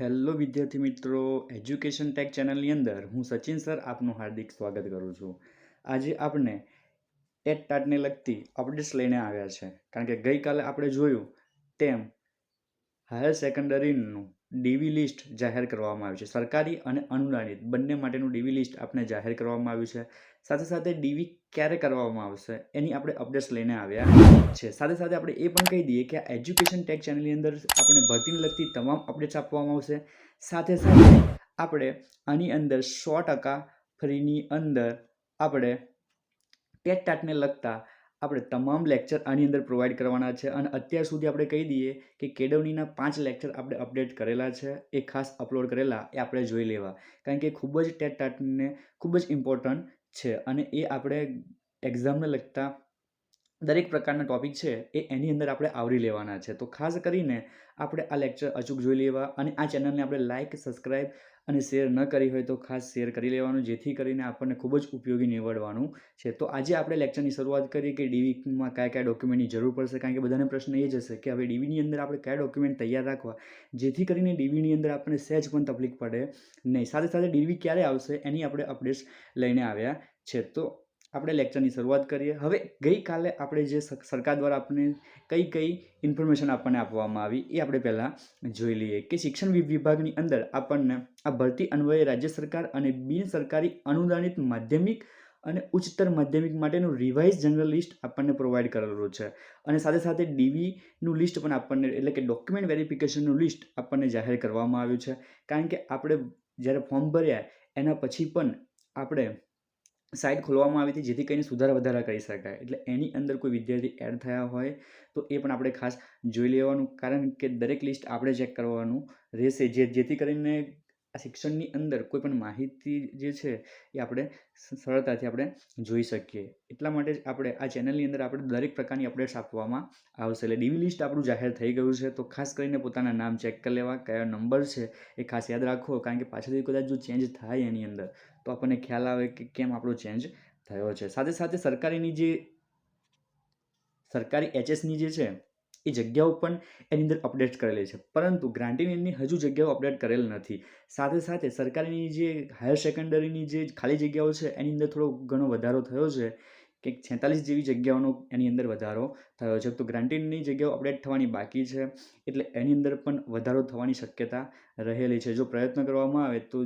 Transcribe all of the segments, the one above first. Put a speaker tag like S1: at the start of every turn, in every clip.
S1: Hello વિદ્યાર્થી મિત્રો education tech ચેનલની અંદર હું સચિન સર આપનું હાર્દિક સ્વાગત કરું છું. આજે આપણે ટેટ ટાટને લગતી અપડેટ્સ લઈને આવ્યા છે. કારણ કે ગઈકાલે આપણે જોયું તેમ હાયર સેકન્ડરીનું ડીવી લિસ્ટ જાહેર કરવામાં આવ્યું છે. સરકારી અને અનુદાનિત બંને માટેનું ડીવી લિસ્ટ આપણે જાહેર કરવામાં આવ્યું છે. સાથે સાથે ડીવી ક્યારે કરવામાં આવશે એની આપણે અપડેટ્સ લઈને આવ્યા છે. સાથે સાથે આપણે એ પણ કહી દઈએ કે આ એજ્યુકેશન ટેક ચેનલની અંદર આપણે ભરતીને લગતી તમામ અપડેટ્સ આપવામાં આવશે. સાથે સાથે આપણે આની અંદર સો ટકા ફ્રીની અંદર આપણે ટેટ ટાટને લગતા આપણે તમામ લેક્ચર આની અંદર પ્રોવાઈડ કરવાના છે. અને અત્યાર સુધી આપણે કહી દઈએ કે કેડવણીના પાંચ લેક્ચર આપણે અપડેટ કરેલા છે. એ ખાસ અપલોડ કરેલા એ આપણે જોઈ લેવા. કારણ કે ખૂબ જ ટેટ ટાટને ખૂબ જ ઇમ્પોર્ટન્ટ છે અને એ આપણે એક્ઝામને લગતા દરેક પ્રકારના ટોપિક છે એ એની અંદર આપણે આવરી લેવાના છે. તો ખાસ કરીને આપણે આ લેક્ચર અચૂક જોઈ લેવા અને આ ચેનલને આપણે લાઇક સબસ્ક્રાઈબ અને શેર ન કરી હોય તો ખાસ શેર કરી લેવાનું, જેથી કરીને આપણને ખૂબ જ ઉપયોગી નીવડવાનું છે. તો આજે આપણે લેક્ચરની શરૂઆત કરીએ કે ડીવીમાં કયા કયા ડોક્યુમેન્ટની જરૂર પડશે, કારણ કે બધાને પ્રશ્ન એ જ હશે કે હવે ડીવીની અંદર આપણે કયા ડોક્યુમેન્ટ તૈયાર રાખવા? જેથી કરીને ડીવીની અંદર આપણને સહેજ પણ તકલીફ પડે નહીં. સાથે સાથે ડીવી ક્યારે આવશે એની આપણે અપડેટ્સ લઈને આવ્યા છે. તો આપણે લેક્ચરની શરૂઆત કરીએ. હવે ગઈકાલે આપણે જે સરકાર દ્વારા આપણને કઈ કઈ ઇન્ફોર્મેશન આપણને આપવામાં આવી એ આપણે પહેલાં જોઈ લઈએ કે શિક્ષણ વિભાગની અંદર આપણને આ ભરતી અન્વયે રાજ્ય સરકાર અને બિન સરકારી અનુદાનિત માધ્યમિક અને ઉચ્ચતર માધ્યમિક માટેનું રિવાઇઝ જનરલ લિસ્ટ આપણને પ્રોવાઈડ કરેલું છે. અને સાથે સાથે ડીવીનું લિસ્ટ પણ આપણને, એટલે કે ડોક્યુમેન્ટ વેરિફિકેશનનું લિસ્ટ આપણને જાહેર કરવામાં આવ્યું છે. કારણ કે આપણે જ્યારે ફોર્મ ભર્યા એના પછી પણ આપણે સાઇટ ખોલવામાં આવી હતી, જેથી કરીને સુધારા વધારા કરી શકાય. એટલે એની અંદર કોઈ વિદ્યાર્થી એડ થયા હોય, તો એ પણ આપણે ખાસ જોઈ લેવાનું. કારણ કે દરેક લિસ્ટ આપણે ચેક કરવાનું રહેશે, જે, જેથી કરીને આ શિક્ષણની અંદર કોઈ પણ માહિતી જે છે, એ આપણે સરળતાથી આપણે જોઈ શકીએ. એટલા માટે જ આપણે આ ચેનલની અંદર આપણે દરેક પ્રકારની અપડેટ્સ આપવામાં આવશે. એટલે ડીવી લિસ્ટ આપણું જાહેર થઈ ગયું છે, તો ખાસ કરીને પોતાના નામ ચેક કરી લેવા, કયા નંબર છે, એ ખાસ યાદ રાખો. કારણ કે પાછળથી કદાચ જો ચેન્જ થાય એની અંદર તો આપણને ખ્યાલ આવે કે કેમ આપણો ચેન્જ થયો છે. સાથે સાથે સરકારીની જે સરકારી એચએસની જે છે, એ જગ્યાઓ પણ એની અંદર અપડેટ કરેલી છે. પરંતુ ગ્રાન્ટીની હજુ જગ્યાઓ અપડેટ કરેલ નથી. સાથે સાથે સરકારીની જે હાયર સેકન્ડરીની જે ખાલી જગ્યાઓ છે, એની અંદર થોડો ઘણો વધારો થયો છે. કે છેતાલીસ જેવી જગ્યાઓનો એની અંદર વધારો થયો છે. તો ગ્રાન્ટીની જગ્યાઓ અપડેટ થવાની બાકી છે. એટલે એની અંદર પણ વધારો થવાની શક્યતા રહેલી છે. જો પ્રયત્ન કરવામાં આવે તો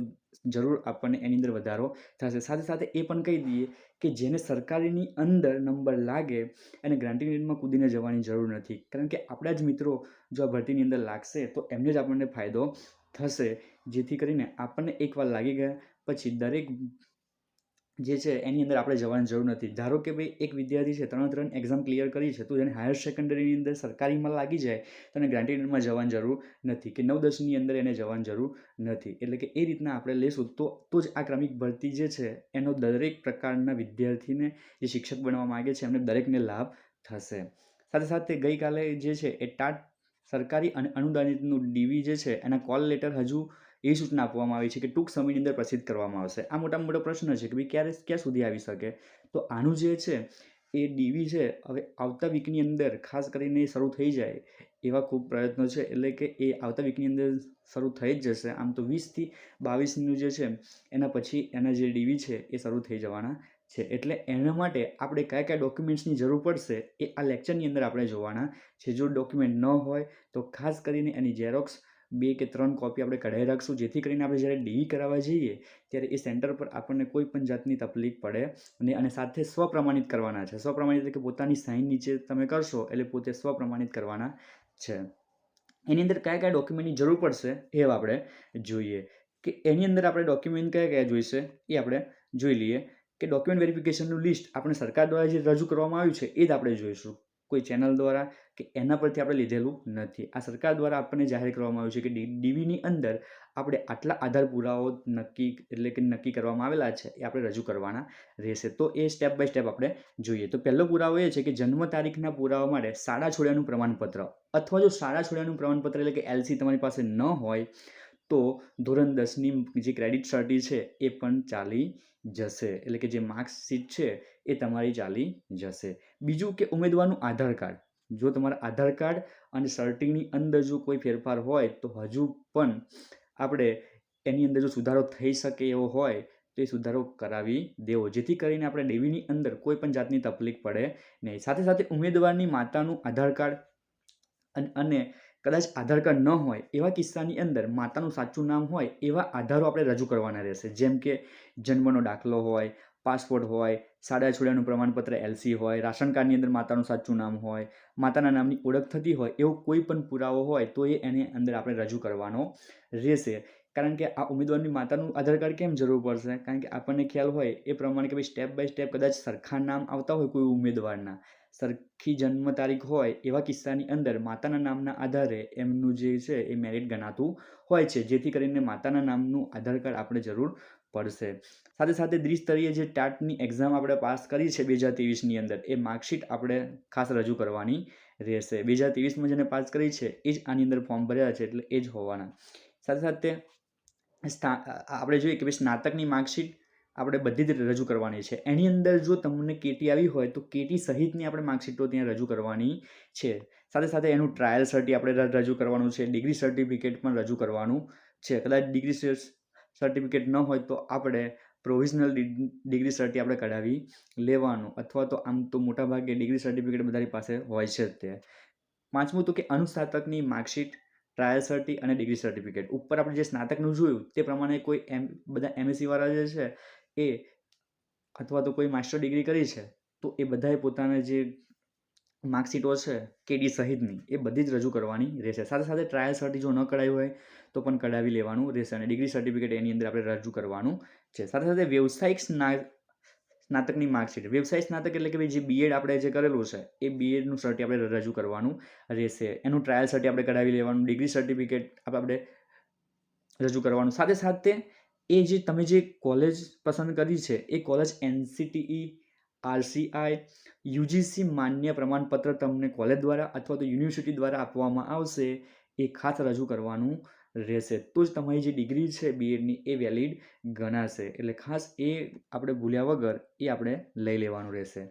S1: જરૂર આપણને એની અંદર વધારો થશે. સાથે સાથે એ પણ કહી દઈએ કે જેને સરકારીની અંદર નંબર લાગે એને ગ્રાન્ટિંગ રેટમાં કૂદીને જવાની જરૂર નથી. કારણ કે આપણા જ મિત્રો જો આ ભરતીની અંદર લાગશે તો એમને જ આપણને ફાયદો થશે. જેથી કરીને આપણને એકવાર લાગી ગયા પછી દરેક જે છે, એની અંદર આપણે જવાની જરૂર નથી. ધારો કે ભાઈ એક વિદ્યાર્થી છે, ત્રણ ત્રણ એક્ઝામ ક્લિયર કરી છે, તો જેને હાયર સેકન્ડરીની અંદર સરકારીમાં લાગી જાય, તો એને ગ્રાન્ટેડમાં જવાની જરૂર નથી કે નવ દસની અંદર એને જવાની જરૂર નથી. એટલે કે એ રીતના આપણે લેશું. તો તો જ આ ક્રમિક ભરતી જે છે, એનો દરેક પ્રકારના વિદ્યાર્થીને જે શિક્ષક બનવા માગે છે, એમને દરેકને લાભ થશે. સાથે સાથે ગઈકાલે જે છે, એ ટાટ સરકારી અને અનુદાનિતનું ડીવી જે છે, એના કોલ લેટર હજુ એ સૂચના આપવામાં આવી છે કે ટૂંક સમયની અંદર પ્રસિદ્ધ કરવામાં આવશે. આ મોટા મોટો પ્રશ્ન છે કે ભાઈ ક્યારે, ક્યાં સુધી આવી શકે? તો આનું જે છે, એ ડીવી છે, હવે આવતા વીકની અંદર ખાસ કરીને શરૂ થઈ જાય એવા ખૂબ પ્રયત્નો છે. એટલે કે એ આવતા વીકની અંદર શરૂ થઈ જ જશે. આમ તો વીસથી બાવીસનું જે છે, એના પછી એના જે ડીવી છે, એ શરૂ થઈ જવાના છે. એટલે એના માટે આપણે કયા કયા ડોક્યુમેન્ટ્સની જરૂર પડશે, એ આ લેક્ચરની અંદર આપણે જોવાના છે. જો ડોક્યુમેન્ટ ન હોય, તો ખાસ કરીને એની ઝેરોક્સ બે કે ત્રણ કોપી આપણે કઢાઈ રાખશું. જેથી કરીને આપણે જ્યારે ડીઈ કરાવવા જઈએ, ત્યારે એ સેન્ટર પર આપણને કોઈ પણ જાતની તકલીફ પડે અને અને સાથે સ્વપ્રમાણિત કરવાના છે. સ્વપ્રમાણિત એટલે કે પોતાની સાઇન નીચે તમે કરશો, એટલે પોતે સ્વપ્રમાણિત કરવાના છે. એની અંદર કયા કયા ડોક્યુમેન્ટની જરૂર પડશે, એ આપણે જોઈએ. કે એની અંદર આપણે ડોક્યુમેન્ટ કયા કયા જોઈશે, એ આપણે જોઈ લઈએ. કે ડોક્યુમેન્ટ વેરિફિકેશનનું લિસ્ટ આપણે સરકાર દ્વારા જે રજૂ કરવામાં આવ્યું છે, એ જ આપણે જોઈશું. કોઈ ચેનલ દ્વારા કે એના પરથી આપણે લીધેલું નથી. આ સરકાર દ્વારા આપણને જાહેર કરવામાં આવ્યું છે કે ડીવીની અંદર આપણે આટલા આધાર પુરાવો નક્કી, એટલે કે નક્કી કરવામાં આવેલા છે, એ આપણે રજૂ કરવાના રહેશે. તો એ સ્ટેપ બાય સ્ટેપ આપણે જોઈએ. તો પહેલો પુરાવો એ છે કે જન્મ તારીખના પુરાવા માટે શાળા છોડ્યાનું પ્રમાણપત્ર. અથવા જો શાળા છોડ્યાનું પ્રમાણપત્ર એટલે કે એલસી તમારી પાસે ન હોય તો ધોરણ દસની જે ક્રેડિટ સર્ટી છે, એ પણ ચાલી જશે. એટલે કે જે માર્કશીટ છે, એ તમારી ચાલી જશે. બીજું કે ઉમેદવારનું આધાર કાર્ડ. જો તમારા આધાર કાર્ડ અને સર્ટિંગની અંદર જો કોઈ ફેરફાર હોય, તો હજુ પણ આપણે એની અંદર જો સુધારો થઈ શકે એવો હોય, તો એ સુધારો કરાવી દેવો. જેથી કરીને આપણે દેવીની અંદર કોઈ પણ જાતની તકલીફ પડે નહીં. સાથે સાથે ઉમેદવારની માતાનું આધાર કાર્ડ અને કદાચ આધાર કાર્ડ ન હોય એવા કિસ્સાની અંદર માતાનું સાચું નામ હોય એવા આધારો આપણે રજૂ કરવાના રહેશે. જેમ કે જન્મનો દાખલો હોય, પાસપોર્ટ હોય, સાડા છોડ્યાનું પ્રમાણપત્ર એલસી હોય, રાશન કાર્ડની અંદર માતાનું સાચું નામ હોય, માતાના નામની ઓળખ થતી હોય એવો કોઈ પણ પુરાવો હોય તો એ એની અંદર આપણે રજૂ કરવાનો રહેશે. કારણ કે આ ઉમેદવારની માતાનું આધાર કાર્ડ કેમ જરૂર પડશે? કારણ કે આપણને ખ્યાલ હોય એ પ્રમાણે કે ભાઈ સ્ટેપ બાય સ્ટેપ કદાચ સરખા નામ આવતા હોય કોઈ ઉમેદવારના. સરખી જન્મ તારીખ હોય એવા કિસ્સાની અંદર માતાના નામના આધારે એમનું જે છે એ મેરિટ ગણાતું હોય છે, જેથી કરીને માતાના નામનું આધાર કાર્ડ આપણે જરૂર પડશે. સાથે સાથે દ્વિસ્તરીય જે ટાટની એક્ઝામ આપણે પાસ કરી છે બે હજાર ત્રેવીસની અંદર, એ માર્કશીટ આપણે ખાસ રજૂ કરવાની રહેશે. બે હજાર ત્રેવીસમાં જેને પાસ કરી છે, એ જ આની અંદર ફોર્મ ભર્યા છે એટલે એ જ હોવાના. સાથે સાથે આપણે જોઈએ કે ભાઈ સ્નાતકની માર્કશીટ આપણે બધી જ રજૂ કરવાની છે. એની અંદર જો તમને કેટી આવી હોય તો કેટી સહિતની આપણે માર્કશીટો ત્યાં રજૂ કરવાની છે. સાથે સાથે એનું ટ્રાયલ સર્ટી આપણે રજૂ કરવાનું છે. ડિગ્રી સર્ટિફિકેટ પણ રજૂ કરવાનું છે. કદાચ ડિગ્રી સર્ટિફિકેટ ન હોય તો આપણે પ્રોવિઝનલ ડિગ્રી સર્ટી આપણે કઢાવી લેવાનું. અથવા તો આમ તો મોટાભાગે ડિગ્રી સર્ટિફિકેટ બધાની પાસે હોય છે તે પાંચમું તો કે અનુસ્નાતકની માર્કશીટ ટ્રાયલ સર્ટી અને ડિગ્રી સર્ટિફિકેટ ઉપર આપણે જે સ્નાતકનું જોયું તે પ્રમાણે કોઈ એમ બધા એમએસસી વાળા જે છે એ અથવા તો કોઈ માસ્ટર ડિગ્રી કરી છે, તો એ બધાએ પોતાના જે માર્કશીટો છે કેડી સહિતની, એ બધી જ રજૂ કરવાની રહેશે. સાથે સાથે ટ્રાયલ સર્ટી જો ન કઢાવી હોય, તો પણ કઢાવી લેવાનું રહેશે અને ડિગ્રી સર્ટિફિકેટ એની અંદર આપણે રજૂ કરવાનું છે. સાથે સાથે વ્યવસાયિક સ્ના, સ્નાતકની માર્કશીટ વ્યવસાય સ્નાતક એટલે કે ભાઈ જે બીએડ આપણે જે કરેલું છે, એ બીએડનું સર્ટી આપણે રજૂ કરવાનું રહેશે. એનું ટ્રાયલ સર્ટી આપણે કઢાવી લેવાનું ડિગ્રી સર્ટિફિકેટ આપણે રજૂ કરવાનું. સાથે સાથે એ જે તમે જે કોલેજ પસંદ કરી છે, એ કોલેજ એનસીટીઈ આરસીઆઈ યુજીસી માન્ય પ્રમાણપત્ર તમને કોલેજ દ્વારા અથવા તો યુનિવર્સિટી દ્વારા આપવામાં આવશે, એ ખાસ રજૂ કરવાનું રહેશે. તો જ તમારી જે ડિગ્રી છે બીએડની એ વેલિડ ગણાશે. એટલે ખાસ એ આપણે ભૂલ્યા વગર એ આપણે લઈ લેવાનું રહેશે.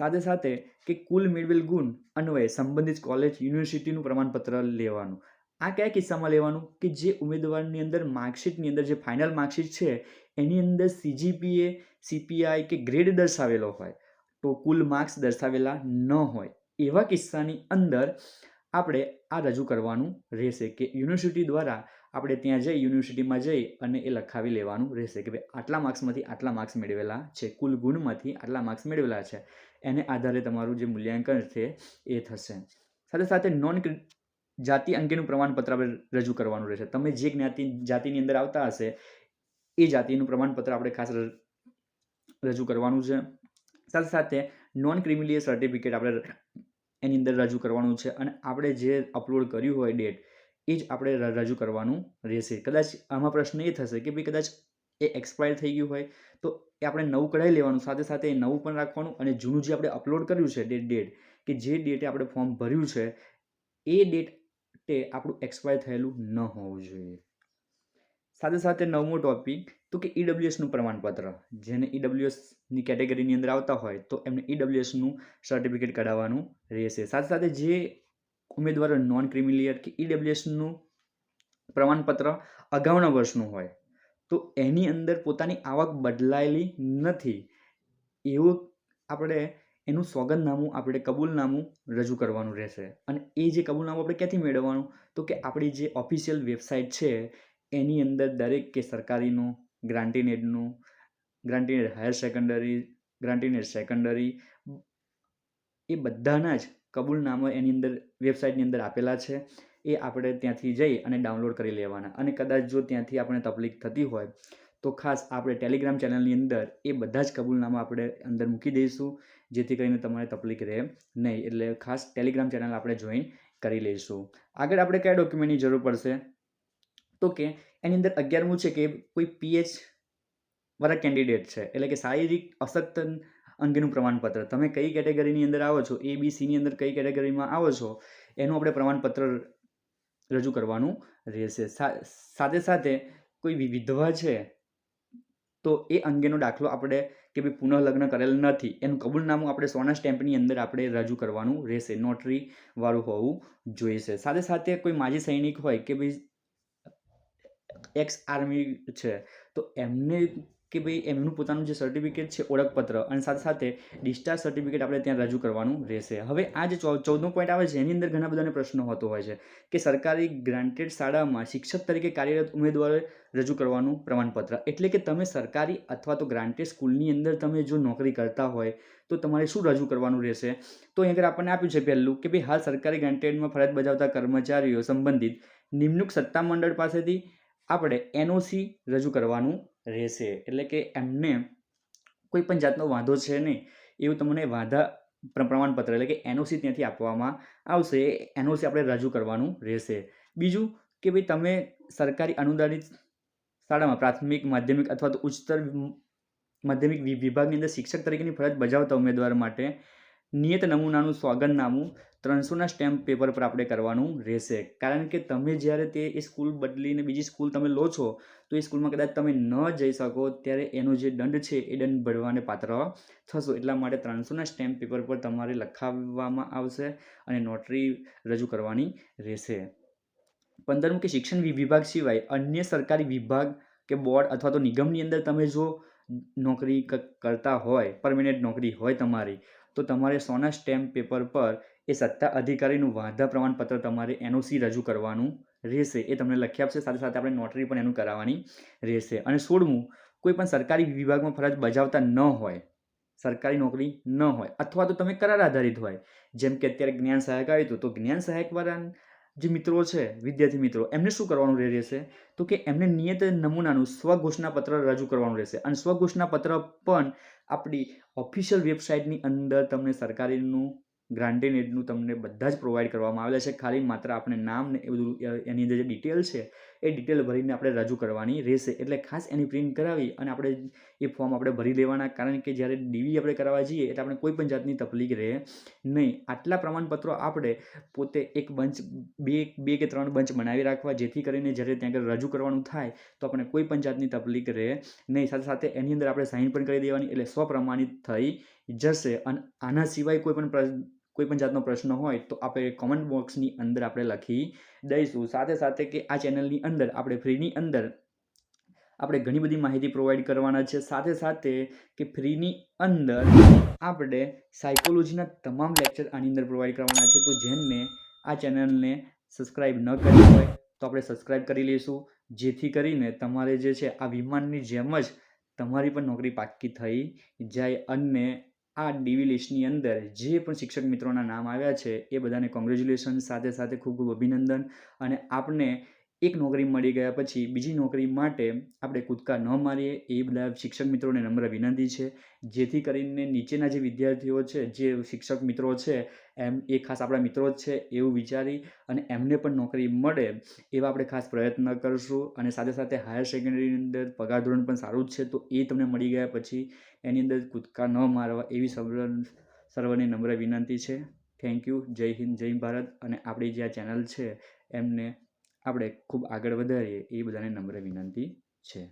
S1: સાથે સાથે કે કુલ મેળવેલ ગુણ અન્વયે સંબંધિત કોલેજ યુનિવર્સિટીનું પ્રમાણપત્ર લેવાનું. આ કયા કિસ્સામાં લેવાનું? કે જે ઉમેદવારની અંદર માર્કશીટની અંદર જે ફાઇનલ માર્કશીટ છે, એની અંદર સીજીપીએ સીપીઆઈ કે ગ્રેડ દર્શાવેલો હોય, તો કુલ માર્ક્સ દર્શાવેલા ન હોય. એવા કિસ્સાની અંદર આપણે આ રજૂ કરવાનું રહેશે કે યુનિવર્સિટી દ્વારા આપણે ત્યાં જઈ યુનિવર્સિટીમાં જઈ અને એ લખાવી લેવાનું રહેશે કે ભાઈ આટલા માર્ક્સમાંથી આટલા માર્ક્સ મેળવેલા છે, કુલ ગુણમાંથી આટલા માર્ક્સ મેળવેલા છે. એને આધારે તમારું જે મૂલ્યાંકન છે એ થશે. સાથે સાથે નોન જાતિ અંગેનું પ્રમાણપત્ર આપણે રજૂ કરવાનું રહેશે. તમે જે જ્ઞાતિ, જાતિની અંદર આવતા હશે, એ જાતિનું પ્રમાણપત્ર આપણે ખાસ રજૂ કરવાનું છે. સાથે સાથે નોન ક્રિમિલિયર સર્ટિફિકેટ આપણે એની અંદર રજૂ કરવાનું છે અને આપણે જે અપલોડ કર્યું હોય ડેટ એ જ આપણે રજૂ કરવાનું રહેશે. કદાચ આમાં પ્રશ્ન એ થશે કે ભાઈ કદાચ એ એક્સપાયર થઈ ગયું હોય, તો એ આપણે નવું કઢાવી લેવાનું. સાથે સાથે એ નવું પણ રાખવાનું અને જૂનું જે આપણે અપલોડ કર્યું છે ડેટ ડેટ કે જે ડેટે આપણે ફોર્મ ભર્યું છે, એ ડેટે આપણું એક્સપાયર થયેલું ન હોવું જોઈએ. સાથે સાથે નવમો ટોપિક, તો કે ઈડબ્લ્યુએસનું પ્રમાણપત્ર. જેને ઈડબ્લ્યુએસની કેટેગરીની અંદર આવતા હોય, તો એમને ઈડબ્લ્યુએસનું સર્ટિફિકેટ કઢાવવાનું રહેશે. સાથે સાથે જે ઉમેદવારો નોન ક્રિમિલિયર કે ઈડબ્લ્યુએસનું પ્રમાણપત્ર અગાઉના વર્ષનું હોય, તો એની અંદર પોતાની આવક બદલાયેલી નથી. એવું આપણે એનું સોગંદનામું આપણે કબૂલનામું રજૂ કરવાનું રહેશે. અને એ જે કબૂલનામું આપણે ક્યાંથી મેળવવાનું? તો કે આપણી જે ઓફિશિયલ વેબસાઇટ છે, એની અંદર દરેક કે સરકારીનું ગ્રાન્ટીનેડનું grant in aid higher secondary grant in aid secondary એ બધાના જ કબૂલનામા એની અંદર વેબસાઇટની અંદર આપેલા છે. એ આપણે ત્યાંથી જઈ અને ડાઉનલોડ કરી લેવાના. અને કદાચ જો ત્યાંથી આપણે તકલીફ થતી હોય તો ખાસ આપણે ટેલિગ્રામ ચેનલની અંદર એ બધા જ કબૂલનામા આપણે અંદર મૂકી દઈશું, જેથી કરીને તમારે તકલીફ રહે નહીં. એટલે ખાસ ટેલિગ્રામ ચેનલ આપણે જોઈન કરી લઈશું. આગળ આપણે કયા ડોક્યુમેન્ટની જરૂર પડશે? તો કે એની અંદર અગિયારમું છે કે કોઈ પીએચ વાળા કેન્ડિડેટ છે. એટલે કે શારીરિક અશક્ત અંગેનું પ્રમાણપત્ર. તમે કઈ કેટેગરીની અંદર આવો છો? એ બી સીની અંદર કઈ કેટેગરીમાં આવો છો? એનું આપણે પ્રમાણપત્ર રજૂ કરવાનું રહેશે. સાથે સાથે કોઈ વિધવા છે? તો એ અંગેનો દાખલો આપણે કે ભાઈ પુનઃલગ્ન કરેલ નથી એનું કબૂલનામું આપણે સોના સ્ટેમ્પની અંદર આપણે રજૂ કરવાનું રહેશે નોટરી વાળું હોવું જોઈએ છે સાથે સાથે કોઈ માજી સૈનિક હોય કે ભાઈ એક્સ આર્મી છે તો એમને કે ભાઈ એમનું પોતાનું જે સર્ટિફિકેટ છે ઓળખપત્ર અને સાથે સાથે ડિસ્ચાર્જ સર્ટિફિકેટ આપણે ત્યાં રજૂ કરવાનું રહેશે. હવે આ જે ચૌદમો પોઈન્ટ આવે છે, એની અંદર ઘણા બધાને પ્રશ્નો હોતો હોય છે કે સરકારી ગ્રાન્ટેડ શાળામાં શિક્ષક તરીકે કાર્યરત ઉમેદવારે રજૂ કરવાનું પ્રમાણપત્ર. એટલે કે તમે સરકારી અથવા તો ગ્રાન્ટેડ સ્કૂલની અંદર તમે જો નોકરી કરતા હોય, તો તમારે શું રજૂ કરવાનું રહેશે? તો અહીં આગળ આપણને આપ્યું છે પહેલું કે ભાઈ હાલ સરકારી ગ્રાન્ટેડમાં ફરજ બજાવતા કર્મચારીઓ સંબંધિત નિમણૂક સત્તામંડળ પાસેથી આપણે એનઓસી રજૂ કરવાનું રહેશે. એટલે કે એમને કોઈ પણ જાતનો વાંધો છે નહીં. એવું તમને વાંધા પ્રમાણપત્ર એટલે કે એનઓસી ત્યાંથી આપવામાં આવશે. એનઓસી આપણે રજૂ કરવાનું રહેશે. બીજું કે ભાઈ તમે સરકારી અનુદાનિત શાળામાં પ્રાથમિક, માધ્યમિક અથવા તો ઉચ્ચતર માધ્યમિક વિભાગની અંદર શિક્ષક તરીકેની ફરજ બજાવતા ઉમેદવાર માટે નિયત નમૂનાનું સ્વાગતનામું ત્રણસોના સ્ટેમ્પ પેપર પર આપણે કરવાનું રહેશે. કારણ કે તમે જ્યારે તે એ સ્કૂલ બદલીને બીજી સ્કૂલ તમે લો છો, તો એ સ્કૂલમાં કદાચ તમે ન જઈ શકો, ત્યારે એનો જે દંડ છે એ દંડ ભરવાને પાત્ર થશો. એટલા માટે ત્રણસોના સ્ટેમ્પ પેપર પર તમારે લખાવવામાં આવશે અને નોટરી રજૂ કરવાની રહેશે. પંદરમું કે શિક્ષણ વિભાગ સિવાય અન્ય સરકારી વિભાગ કે બોર્ડ અથવા તો નિગમની અંદર તમે જો નોકરી કરતા હોય, પરમેનન્ટ નોકરી હોય તમારી તો તમારે સોના સ્ટેમ્પ પેપર પર એ સત્તા અધિકારીનું વાંધા પ્રમાણપત્ર તમારે એનઓસી રજૂ કરવાનું રહેશે. એ તમને લખી આપશે, સાથે સાથે આપણે નોટરી પણ એનું કરાવવાની રહેશે. અને સોળમું, કોઈ પણ સરકારી વિભાગમાં ફરજ બજાવતા ન હોય, સરકારી નોકરી ન હોય, અથવા તો તમે કરાર આધારિત હોય, જેમ કે અત્યારે જ્ઞાન સહાયક આવ્યું હતું, તો જ્ઞાન સહાયકવાળા જે મિત્રો છે, વિદ્યાર્થી મિત્રો, એમને શું કરવાનું રહે- રહેશે? તો કે એમને નિયત નમૂનાનું સ્વઘોષણાપત્ર રજૂ કરવાનું રહેશે. અને સ્વઘોષણાપત્ર પણ આપણી ઓફિશિયલ વેબસાઇટની અંદર તમને સરકારીનું ગ્રાન્ટેડ એડનું તમને બધા જ પ્રોવાઈડ કરવામાં આવેલા છે. ખાલી માત્ર આપણે નામ ને એ બધું એની અંદર જે ડિટેલ છે, એ ડિટેલ ભરીને આપણે રજૂ કરવાની રહેશે. એટલે ખાસ એની પ્રિન્ટ કરાવી અને આપણે એ ફોર્મ આપણે ભરી લેવાના. કારણ કે જ્યારે ડીવી આપણે કરાવવા જઈએ, એટલે આપણે કોઈ પણ જાતની તકલીફ રહે નહીં. આટલા પ્રમાણપત્રો આપણે પોતે એક બંચ, બે બે કે ત્રણ બંચ બનાવી રાખવા. જેથી કરીને જ્યારે ત્યાં આગળ રજૂ કરવાનું થાય, તો આપણે કોઈ પણ જાતની તકલીફ રહે નહીં. સાથે સાથે એની અંદર આપણે સાઇન પણ કરી દેવાની. એટલે સ્વપ્રમાણિત થઈ જશે. અને આના સિવાય કોઈ પણ કોઈ પણ જાતનો પ્રશ્ન હોય તો આપણે કોમેન્ટ બોક્સની અંદર આપણે લખી દઈશું. સાથે સાથે કે આ ચેનલની અંદર આપણે ફ્રીની અંદર આપણે ઘણી બધી માહિતી પ્રોવાઈડ કરવાના છે. સાથે સાથે કે ફ્રીની અંદર આપણે સાયકોલોજીના તમામ લેક્ચર આની અંદર પ્રોવાઈડ કરવાના છે. તો જેમને આ ચેનલને સબસ્ક્રાઈબ ન કરી હોય તો આપણે સબસ્ક્રાઈબ કરી લઈશું. જેથી કરીને તમારે જે છે આ વિમાનની જેમ જ તમારી પણ નોકરી પાક્કી થઈ જાય અને આ ડીવી લિસ્ટની અંદર જે પણ શિક્ષક મિત્રોના નામ આવ્યા છે, એ બધાને કોંગ્રેચ્યુલેશન સાથે સાથે ખૂબ ખૂબ અભિનંદન. અને આપને એક નોકરી મળી ગયા પછી બીજી નોકરી માટે આપણે કૂદકા ન મારીએ એ બધા શિક્ષક મિત્રોને નમ્ર વિનંતી છે. જેથી કરીને નીચેના જે વિદ્યાર્થીઓ છે, જે શિક્ષક મિત્રો છે, એમ એ ખાસ આપણા મિત્રો જ છે એવું વિચારી અને એમને પણ નોકરી મળે એવા આપણે ખાસ પ્રયત્ન કરશું અને સાથે સાથે હાયર સેકન્ડરીની અંદર પગાર ધોરણ પણ સારું જ છે, તો એ તમને મળી ગયા પછી એની અંદર કૂદકા ન મારવા એવી સર્વ, સર્વને નમ્ર વિનંતી છે. થેન્ક યુ જય હિન્દ, જય ભારત અને આપણી જે આ ચેનલ છે, એમને આપણે ખૂબ આગળ વધારીએ એ બધાને નમ્ર વિનંતી છે.